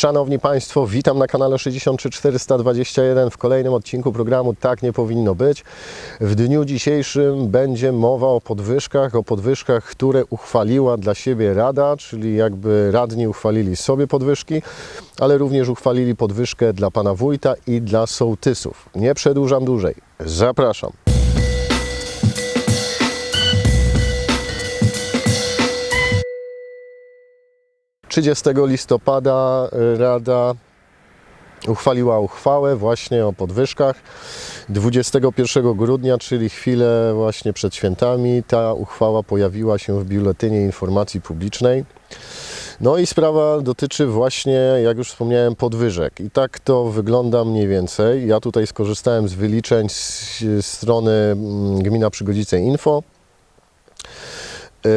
Szanowni Państwo, witam na kanale 63421 w kolejnym odcinku programu Tak nie powinno być. W dniu dzisiejszym będzie mowa o podwyżkach, o podwyżkach, które uchwaliła dla siebie Rada, czyli jakby radni uchwalili sobie podwyżki, ale również uchwalili podwyżkę dla Pana Wójta i dla sołtysów. Nie przedłużam dłużej. Zapraszam. Trzydziestego listopada y, Rada uchwaliła uchwałę właśnie o podwyżkach. 21 grudnia, czyli chwilę właśnie przed świętami, ta uchwała pojawiła się w Biuletynie Informacji Publicznej. No i sprawa dotyczy właśnie, jak już wspomniałem, podwyżek. I tak to wygląda mniej więcej. Ja tutaj skorzystałem z wyliczeń z strony mm, Gmina Przygodzice Info. Eee,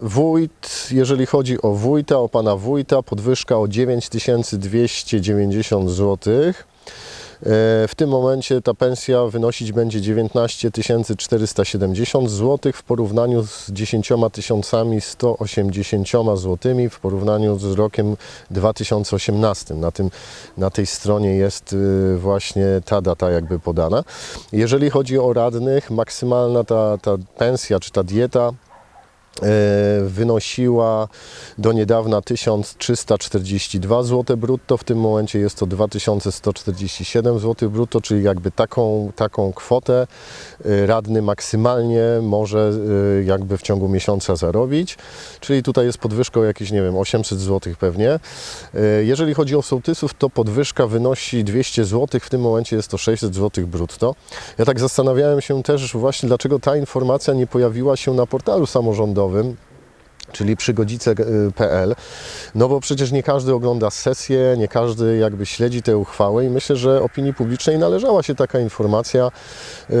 Wójt, jeżeli chodzi o wójta, o pana wójta, podwyżka o 9290 zł. Eee, W tym momencie ta pensja wynosić będzie 19 470 zł w porównaniu z 10 180 zł w porównaniu z rokiem 2018. Na, tym, na tej stronie jest y, właśnie ta data jakby podana. Jeżeli chodzi o radnych, maksymalna ta, ta pensja czy ta dieta e, wynosiła do niedawna 1342 zł brutto, w tym momencie jest to 2147 zł brutto, czyli jakby taką, taką kwotę e, radny maksymalnie może e, jakby w ciągu miesiąca zarobić, czyli tutaj jest podwyżka o jakieś, nie wiem, 800 zł pewnie. E, Jeżeli chodzi o sołtysów, to podwyżka wynosi 200 zł, w tym momencie jest to 600 zł brutto. Ja tak zastanawiałem się też właśnie, dlaczego ta informacja nie pojawiła się na portalu samorządowym, sądowym czyli przygodzice.pl, no bo przecież nie każdy ogląda sesję, nie każdy jakby śledzi te uchwały i myślę, że opinii publicznej należała się taka informacja yy,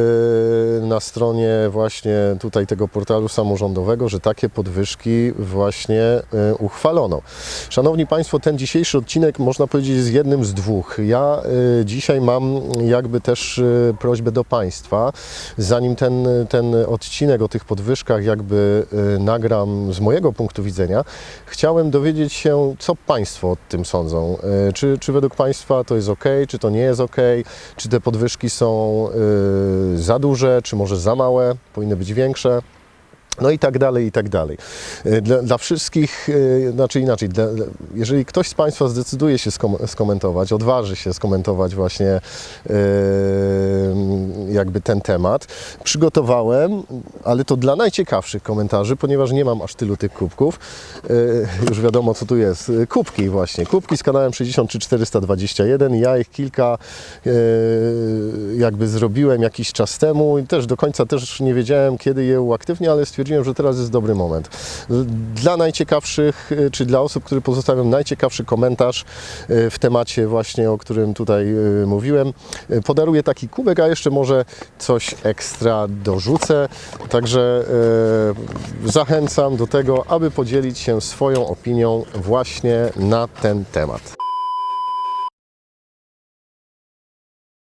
na stronie właśnie tutaj tego portalu samorządowego, że takie podwyżki właśnie yy, uchwalono. Szanowni Państwo, ten dzisiejszy odcinek można powiedzieć jest jednym z dwóch. Ja dzisiaj mam jakby też prośbę do Państwa, zanim ten, ten odcinek o tych podwyżkach jakby nagram z mojego punktu widzenia, chciałem dowiedzieć się, co Państwo o tym sądzą. Yy, Czy, czy według Państwa to jest ok, czy to nie jest ok, czy te podwyżki są yy, za duże, czy może za małe, powinny być większe. No i tak dalej, i tak dalej. Y, Dla, dla wszystkich, y, znaczy inaczej, dla, jeżeli ktoś z Państwa zdecyduje się skom, skomentować, odważy się skomentować właśnie y, jakby ten temat, przygotowałem, ale to dla najciekawszych komentarzy, ponieważ nie mam aż tylu tych kubków, y, już wiadomo co tu jest, kubki właśnie, kubki z kanałem 63421, ja ich kilka y, jakby zrobiłem jakiś czas temu. I też do końca też nie wiedziałem kiedy je uaktywnię, ale stwierdziłem, że teraz jest dobry moment. Dla najciekawszych, y, czy dla osób, które pozostawią najciekawszy komentarz y, w temacie właśnie, o którym tutaj y, mówiłem, podaruję taki kubek, a jeszcze może coś ekstra dorzucę. Także zachęcam do tego, aby podzielić się swoją opinią właśnie na ten temat.